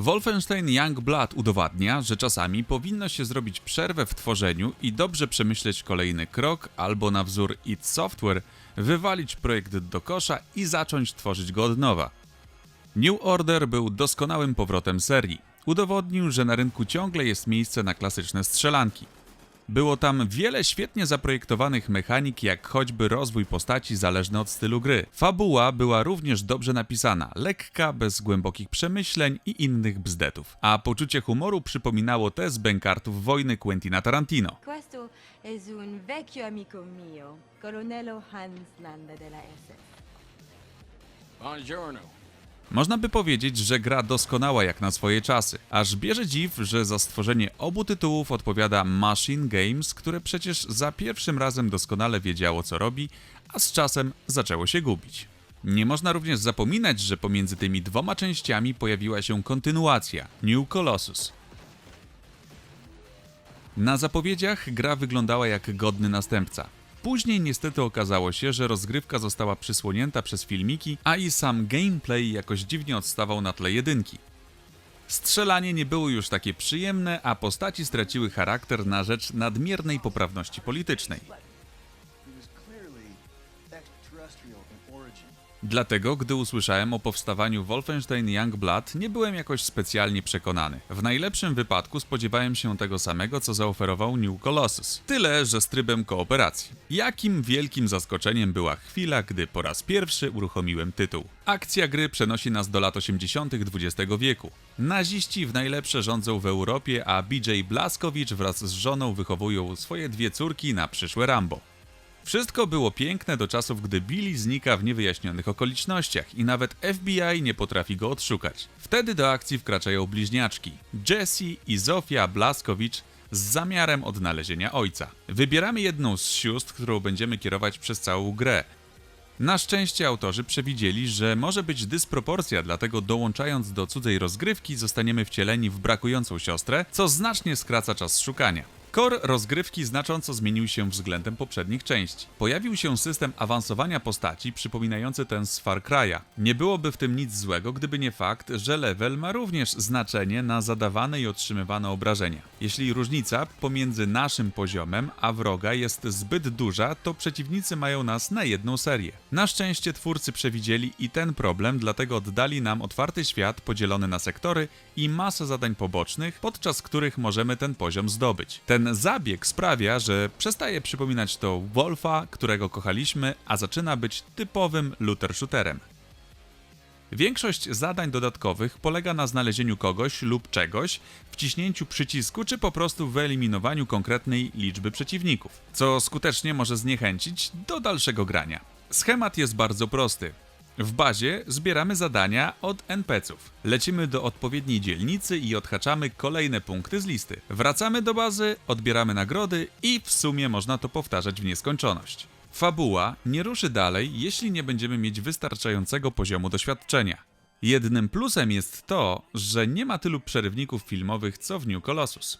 Wolfenstein Youngblood udowadnia, że czasami powinno się zrobić przerwę w tworzeniu i dobrze przemyśleć kolejny krok, albo na wzór id Software wywalić projekt do kosza i zacząć tworzyć go od nowa. New Order był doskonałym powrotem serii. Udowodnił, że na rynku ciągle jest miejsce na klasyczne strzelanki. Było tam wiele świetnie zaprojektowanych mechanik, jak choćby rozwój postaci zależny od stylu gry. Fabuła była również dobrze napisana, lekka, bez głębokich przemyśleń i innych bzdetów. A poczucie humoru przypominało te z bękartów wojny Quentina Tarantino. Questo es un vecchio amico mio, Colonnello Hans Landa della SS. Buongiorno. Można by powiedzieć, że gra doskonała jak na swoje czasy. Aż bierze dziw, że za stworzenie obu tytułów odpowiada Machine Games, które przecież za pierwszym razem doskonale wiedziało co robi, a z czasem zaczęło się gubić. Nie można również zapominać, że pomiędzy tymi dwoma częściami pojawiła się kontynuacja New Colossus. Na zapowiedziach gra wyglądała jak godny następca. Później niestety okazało się, że rozgrywka została przysłonięta przez filmiki, a i sam gameplay jakoś dziwnie odstawał na tle jedynki. Strzelanie nie było już takie przyjemne, a postaci straciły charakter na rzecz nadmiernej poprawności politycznej. Dlatego, gdy usłyszałem o powstawaniu Wolfenstein Youngblood, nie byłem jakoś specjalnie przekonany. W najlepszym wypadku spodziewałem się tego samego, co zaoferował New Colossus. Tyle, że z trybem kooperacji. Jakim wielkim zaskoczeniem była chwila, gdy po raz pierwszy uruchomiłem tytuł. Akcja gry przenosi nas do lat 80. XX wieku. Naziści w najlepsze rządzą w Europie, a BJ Blaskowicz wraz z żoną wychowują swoje dwie córki na przyszłe Rambo. Wszystko było piękne do czasów, gdy Billy znika w niewyjaśnionych okolicznościach i nawet FBI nie potrafi go odszukać. Wtedy do akcji wkraczają bliźniaczki Jessie i Zofia Blaskowicz z zamiarem odnalezienia ojca. Wybieramy jedną z sióstr, którą będziemy kierować przez całą grę. Na szczęście autorzy przewidzieli, że może być dysproporcja, dlatego dołączając do cudzej rozgrywki zostaniemy wcieleni w brakującą siostrę, co znacznie skraca czas szukania. Core rozgrywki znacząco zmienił się względem poprzednich części. Pojawił się system awansowania postaci przypominający ten z Far Cry'a. Nie byłoby w tym nic złego, gdyby nie fakt, że level ma również znaczenie na zadawane i otrzymywane obrażenia. Jeśli różnica pomiędzy naszym poziomem a wroga jest zbyt duża, to przeciwnicy mają nas na jedną serię. Na szczęście twórcy przewidzieli i ten problem, dlatego oddali nam otwarty świat podzielony na sektory i masę zadań pobocznych, podczas których możemy ten poziom zdobyć. Ten zabieg sprawia, że przestaje przypominać to Wolfa, którego kochaliśmy, a zaczyna być typowym looter shooterem. Większość zadań dodatkowych polega na znalezieniu kogoś lub czegoś, wciśnięciu przycisku czy po prostu wyeliminowaniu konkretnej liczby przeciwników, co skutecznie może zniechęcić do dalszego grania. Schemat jest bardzo prosty. W bazie zbieramy zadania od NPC-ów. Lecimy do odpowiedniej dzielnicy i odhaczamy kolejne punkty z listy. Wracamy do bazy, odbieramy nagrody i w sumie można to powtarzać w nieskończoność. Fabuła nie ruszy dalej, jeśli nie będziemy mieć wystarczającego poziomu doświadczenia. Jednym plusem jest to, że nie ma tylu przerywników filmowych co w New Colossus.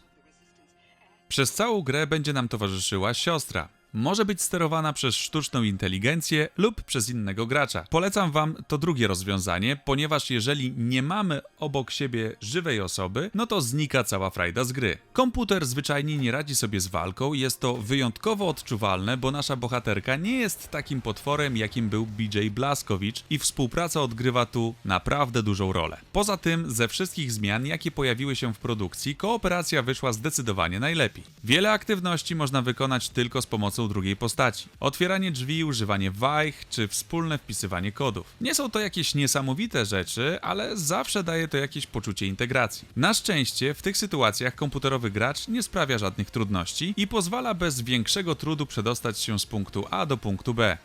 Przez całą grę będzie nam towarzyszyła siostra. Może być sterowana przez sztuczną inteligencję lub przez innego gracza. Polecam Wam to drugie rozwiązanie, ponieważ jeżeli nie mamy obok siebie żywej osoby, no to znika cała frajda z gry. Komputer zwyczajnie nie radzi sobie z walką, jest to wyjątkowo odczuwalne, bo nasza bohaterka nie jest takim potworem, jakim był BJ Blaskowicz i współpraca odgrywa tu naprawdę dużą rolę. Poza tym, ze wszystkich zmian, jakie pojawiły się w produkcji, kooperacja wyszła zdecydowanie najlepiej. Wiele aktywności można wykonać tylko z pomocą drugiej postaci. Otwieranie drzwi, używanie wajch czy wspólne wpisywanie kodów. Nie są to jakieś niesamowite rzeczy, ale zawsze daje to jakieś poczucie integracji. Na szczęście w tych sytuacjach komputerowy gracz nie sprawia żadnych trudności i pozwala bez większego trudu przedostać się z punktu A do punktu B.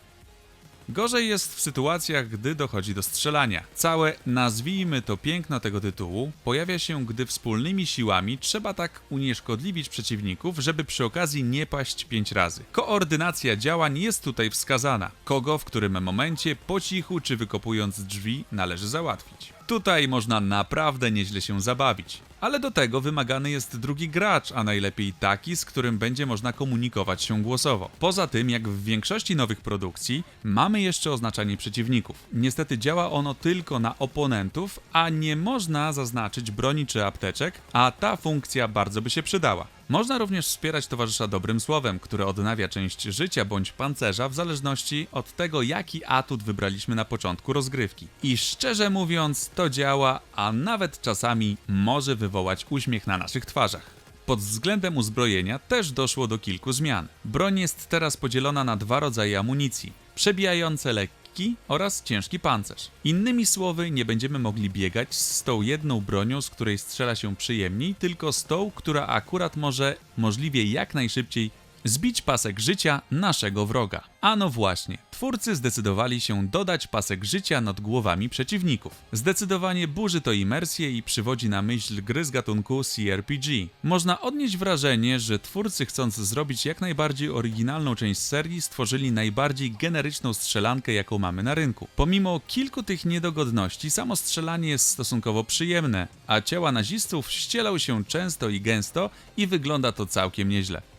Gorzej jest w sytuacjach, gdy dochodzi do strzelania. Całe, nazwijmy to piękno tego tytułu, pojawia się, gdy wspólnymi siłami trzeba tak unieszkodliwić przeciwników, żeby przy okazji nie paść pięć razy. Koordynacja działań jest tutaj wskazana. Kogo w którym momencie, po cichu czy wykopując drzwi, należy załatwić. Tutaj można naprawdę nieźle się zabawić. Ale do tego wymagany jest drugi gracz, a najlepiej taki, z którym będzie można komunikować się głosowo. Poza tym, jak w większości nowych produkcji, mamy jeszcze oznaczanie przeciwników. Niestety działa ono tylko na oponentów, a nie można zaznaczyć broni czy apteczek, a ta funkcja bardzo by się przydała. Można również wspierać towarzysza dobrym słowem, które odnawia część życia bądź pancerza w zależności od tego, jaki atut wybraliśmy na początku rozgrywki. I szczerze mówiąc, to działa, a nawet czasami może wywołać uśmiech na naszych twarzach. Pod względem uzbrojenia też doszło do kilku zmian. Broń jest teraz podzielona na dwa rodzaje amunicji: przebijające lekki oraz ciężki pancerz. Innymi słowy, nie będziemy mogli biegać z tą jedną bronią, z której strzela się przyjemniej, tylko z tą, która akurat może możliwie jak najszybciej zbić pasek życia naszego wroga. A no właśnie, twórcy zdecydowali się dodać pasek życia nad głowami przeciwników. Zdecydowanie burzy to imersję i przywodzi na myśl gry z gatunku CRPG. Można odnieść wrażenie, że twórcy chcąc zrobić jak najbardziej oryginalną część serii stworzyli najbardziej generyczną strzelankę jaką mamy na rynku. Pomimo kilku tych niedogodności, samo strzelanie jest stosunkowo przyjemne, a ciała nazistów ścielą się często i gęsto i wygląda to całkiem nieźle.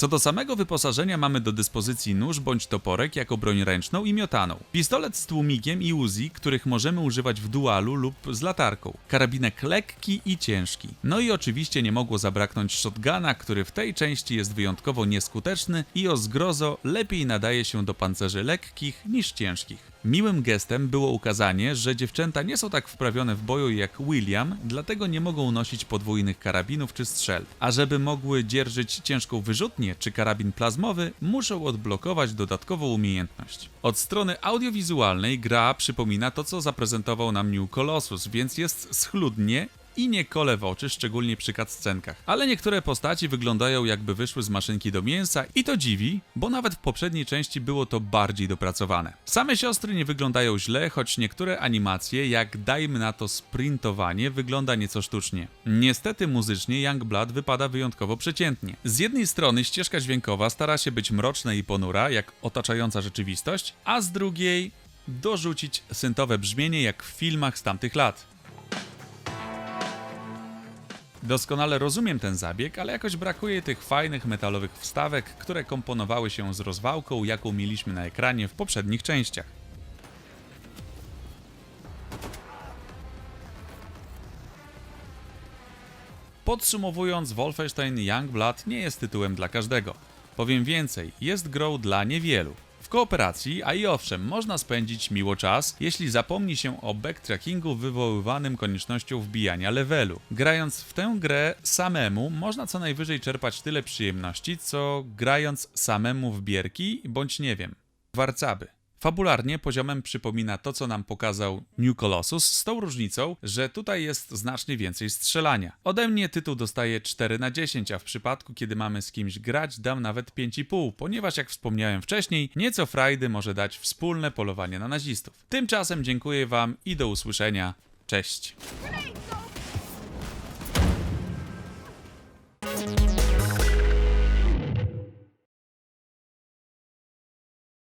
Co do samego wyposażenia mamy do dyspozycji nóż bądź toporek jako broń ręczną i miotaną. Pistolet z tłumikiem i Uzi, których możemy używać w dualu lub z latarką. Karabinek lekki i ciężki. No i oczywiście nie mogło zabraknąć shotguna, który w tej części jest wyjątkowo nieskuteczny i o zgrozo lepiej nadaje się do pancerzy lekkich niż ciężkich. Miłym gestem było ukazanie, że dziewczęta nie są tak wprawione w boju jak William, dlatego nie mogą nosić podwójnych karabinów czy strzel. A żeby mogły dzierżyć ciężką wyrzutnię czy karabin plazmowy, muszą odblokować dodatkową umiejętność. Od strony audiowizualnej gra przypomina to, co zaprezentował nam New Colossus, więc jest schludnie i nie kole w oczy, szczególnie przy cutscenkach. Ale niektóre postaci wyglądają jakby wyszły z maszynki do mięsa i to dziwi, bo nawet w poprzedniej części było to bardziej dopracowane. Same siostry nie wyglądają źle, choć niektóre animacje, jak dajmy na to sprintowanie, wygląda nieco sztucznie. Niestety muzycznie Youngblood wypada wyjątkowo przeciętnie. Z jednej strony ścieżka dźwiękowa stara się być mroczna i ponura, jak otaczająca rzeczywistość, a z drugiej dorzucić syntowe brzmienie jak w filmach z tamtych lat. Doskonale rozumiem ten zabieg, ale jakoś brakuje tych fajnych metalowych wstawek, które komponowały się z rozwałką, jaką mieliśmy na ekranie w poprzednich częściach. Podsumowując, Wolfenstein Youngblood nie jest tytułem dla każdego. Powiem więcej, jest grą dla niewielu. W kooperacji, a i owszem, można spędzić miło czas, jeśli zapomni się o backtrackingu wywoływanym koniecznością wbijania levelu. Grając w tę grę samemu, można co najwyżej czerpać tyle przyjemności, co grając samemu w bierki, bądź nie wiem, warcaby. Fabularnie poziomem przypomina to, co nam pokazał New Colossus, z tą różnicą, że tutaj jest znacznie więcej strzelania. Ode mnie tytuł dostaje 4 na 10, a w przypadku, kiedy mamy z kimś grać, dam nawet 5,5, ponieważ jak wspomniałem wcześniej, nieco frajdy może dać wspólne polowanie na nazistów. Tymczasem dziękuję Wam i do usłyszenia. Cześć!